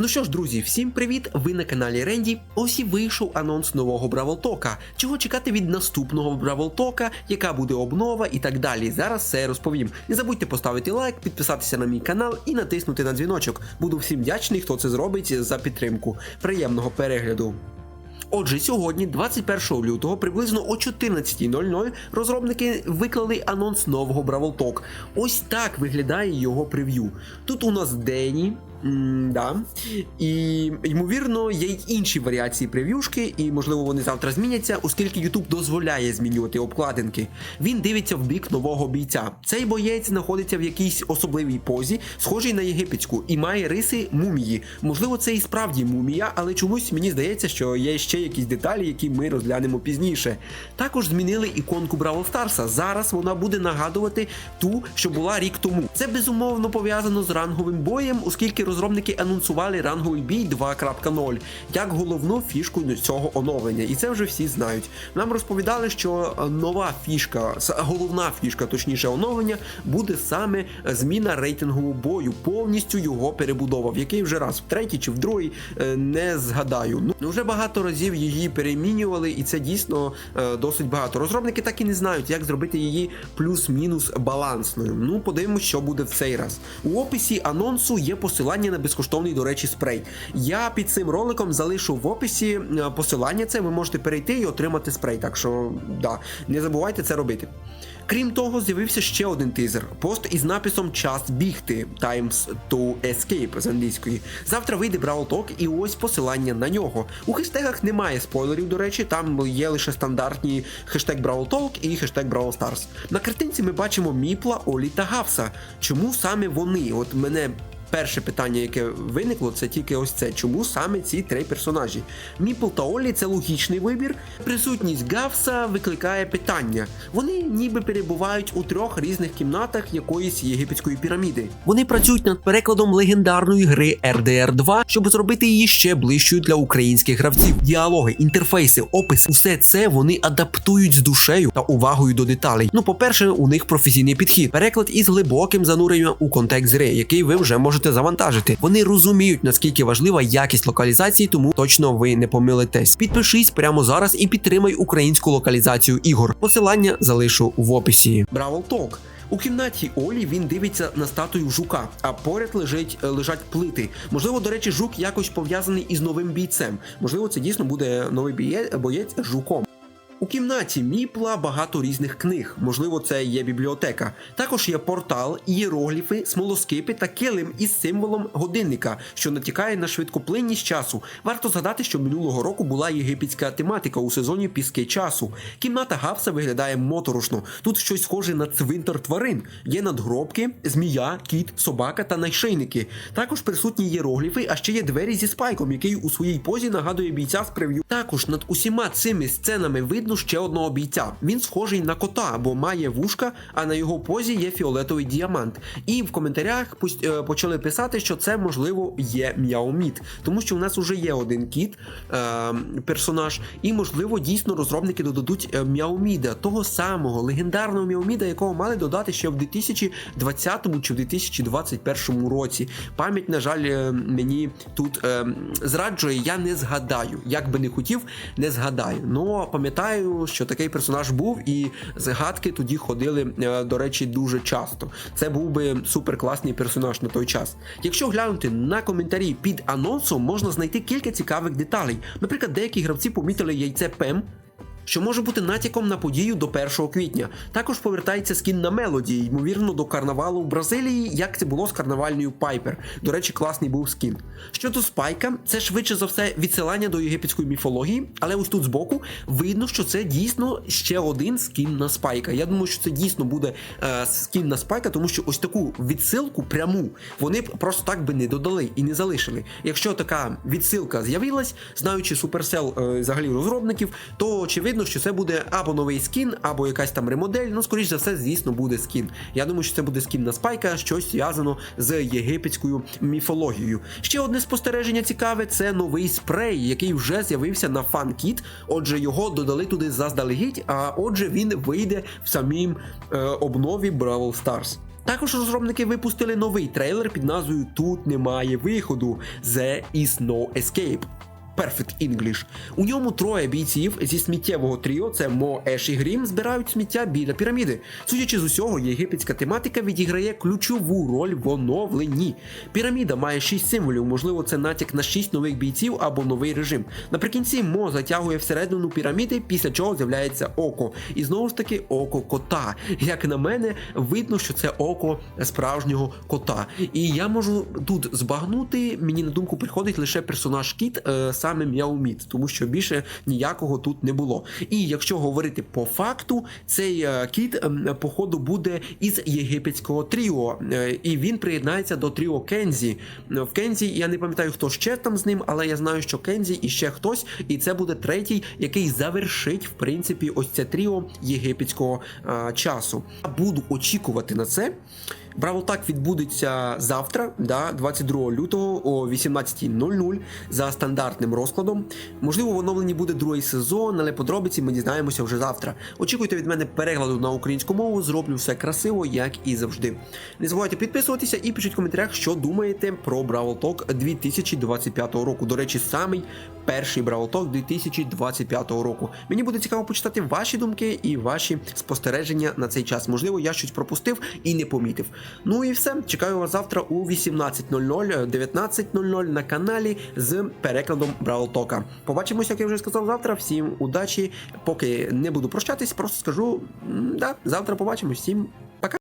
Ну що ж, друзі, всім привіт! Ви на каналі Ренді. Ось і вийшов анонс нового Бравл Тока. Чого чекати від наступного Бравлтока, яка буде обнова і так далі. Зараз все розповім. Не забудьте поставити лайк, підписатися на мій канал і натиснути на дзвіночок. Буду всім вдячний, хто це зробить за підтримку. Приємного перегляду. Отже, сьогодні, 21 лютого, приблизно о 14.00, розробники виклали анонс нового Talk. Ось так виглядає його прев'ю. Тут у нас Дені. М, да. І ймовірно, є й інші варіації прев'юшки, і можливо вони завтра зміняться, оскільки YouTube дозволяє змінювати обкладинки. Він дивиться в бік нового бійця. Цей боєць знаходиться в якійсь особливій позі, схожій на єгипетську, і має риси мумії. Можливо, це і справді мумія, але чомусь мені здається, що є ще якісь деталі, які ми розглянемо пізніше. Також змінили іконку Бравл Старса. Зараз вона буде нагадувати ту, що була рік тому. Це безумовно пов'язано з ранговим боєм, оскільки розробники анонсували ранговий бій 2.0 як головну фішку цього оновлення, і це вже всі знають. Нам розповідали, що нова фішка, головна фішка, точніше оновлення, буде саме зміна рейтингового бою, повністю його перебудова, в який вже раз в третій чи в другий е, не згадаю. Ну вже багато разів її перемінювали, і це дійсно е, досить багато. Розробники так і не знають, як зробити її плюс-мінус балансною. Ну, подивимось, що буде в цей раз. У описі анонсу є посилання на безкоштовний, до речі, спрей. Я під цим роликом залишу в описі е, посилання. Це ви можете перейти і отримати спрей. Так що да, не забувайте це робити. Крім того, з'явився ще один тизер. Пост із написом Час бігти Times to Escape з англійської. Завтра вийде Brawl Talk і ось посилання на нього. У хештегах немає спойлерів, до речі, там є лише стандартні хештег Brawl Talk і хештег Brawl Stars. На картинці ми бачимо Міпла, Олі та Гавса. Чому саме вони? От мене Перше питання, яке виникло, це тільки ось це. Чому саме ці три персонажі? Міпл та Олі це логічний вибір. Присутність Гавса викликає питання. Вони ніби перебувають у трьох різних кімнатах якоїсь єгипетської піраміди. Вони працюють над перекладом легендарної гри RDR 2, щоб зробити її ще ближчою для українських гравців. Діалоги, інтерфейси, опис, усе це вони адаптують з душею та увагою до деталей. Ну, по-перше, у них професійний підхід, переклад із глибоким зануренням у контекст гри, який ви вже можете завантажити. Вони розуміють, наскільки важлива якість локалізації, тому точно ви не помилитесь. Підпишись прямо зараз і підтримай українську локалізацію ігор. Посилання залишу в описі. Бравл Ток. У кімнаті Олі він дивиться на статую жука, а поряд лежить, е, лежать плити. Можливо, до речі, жук якось пов'язаний із новим бійцем. Можливо, це дійсно буде новий боєць жуком. Кімнаті Міпла багато різних книг, можливо, це є бібліотека. Також є портал, ієрогліфи, смолоскипи та килим із символом годинника, що натякає на швидкоплинність часу. Варто згадати, що минулого року була єгипетська тематика у сезоні Піски часу. Кімната Гавса виглядає моторошно. Тут щось схоже на цвинтар тварин. Є надгробки, змія, кіт, собака та найшийники. Також присутні єрогліфи, а ще є двері зі спайком, який у своїй позі нагадує бійця з прев'ю. Також над усіма цими сценами видно ще одного бійця. Він схожий на кота, бо має вушка, а на його позі є фіолетовий діамант. І в коментарях е, почали писати, що це можливо є М'яоміт, тому що у нас вже є один кіт е, персонаж, і можливо дійсно розробники додадуть е, М'яоміда, того самого легендарного М'яоміда, якого мали додати ще в 2020 чи в 2021 році. Пам'ять, на жаль, е, мені тут е, зраджує, я не згадаю. Як би не хотів, не згадаю. Ну пам'ятаю, що такий персонаж був, і згадки тоді ходили, е, до речі, дуже часто. Це був би супер класний персонаж на той час. Якщо глянути на коментарі під анонсом, можна знайти кілька цікавих деталей. Наприклад, деякі гравці помітили яйце Пем. Що може бути натяком на подію до 1 квітня. Також повертається скін на мелоді, ймовірно, до карнавалу в Бразилії, як це було з карнавальною Пайпер. До речі, класний був скін. Щодо спайка, це швидше за все відсилання до єгипетської міфології, але ось тут збоку видно, що це дійсно ще один скін на спайка. Я думаю, що це дійсно буде е, скін на спайка, тому що ось таку відсилку пряму вони просто так би не додали і не залишили. Якщо така відсилка з'явилась, знаючи Supercell е, взагалі розробників, то очевидно, що це буде або новий скін, або якась там ремодель. Ну, скоріш за все, звісно, буде скін. Я думаю, що це буде скін на спайка, щось зв'язано з єгипетською міфологією. Ще одне спостереження цікаве це новий спрей, який вже з'явився на FunKit. Отже, його додали туди заздалегідь, а отже, він вийде в самім е, обнові Бравл Stars. Також розробники випустили новий трейлер під назвою Тут немає виходу The is no escape. Perfect English. У ньому троє бійців зі сміттєвого тріо, це Мо, Еш і Грім, збирають сміття біля піраміди. Судячи з усього, єгипетська тематика відіграє ключову роль в оновленні. Піраміда має шість символів, можливо, це натяк на шість нових бійців або новий режим. Наприкінці Мо затягує всередину піраміди, після чого з'являється око. І знову ж таки око кота. Як на мене, видно, що це око справжнього кота. І я можу тут збагнути, мені на думку приходить лише персонаж кіт, е, саме М'яуміт, тому що більше ніякого тут не було. І якщо говорити по факту, цей е, кіт ем, походу буде із єгипетського тріо, е, і він приєднається до тріо Кензі. В Кензі я не пам'ятаю, хто ще там з ним, але я знаю, що Кензі і ще хтось, і це буде третій, який завершить в принципі ось це тріо єгипетського е, часу. Буду очікувати на це. Браво так відбудеться завтра, да, 22 лютого о 18.00 за стандартним розкладом. Можливо, в оновленні буде другий сезон, але подробиці ми дізнаємося вже завтра. Очікуйте від мене перекладу на українську мову, зроблю все красиво, як і завжди. Не забувайте підписуватися і пишіть в коментарях, що думаєте про Бравл Talk 2025 року. До речі, самий перший Бравл Talk 2025 року. Мені буде цікаво почитати ваші думки і ваші спостереження на цей час. Можливо, я щось пропустив і не помітив. Ну і все. Чекаю вас завтра у 18.00, 19.00 на каналі з перекладом Бравл Тока. Побачимося, як я вже сказав завтра. Всім удачі. Поки не буду прощатись, просто скажу да, завтра побачимось. Всім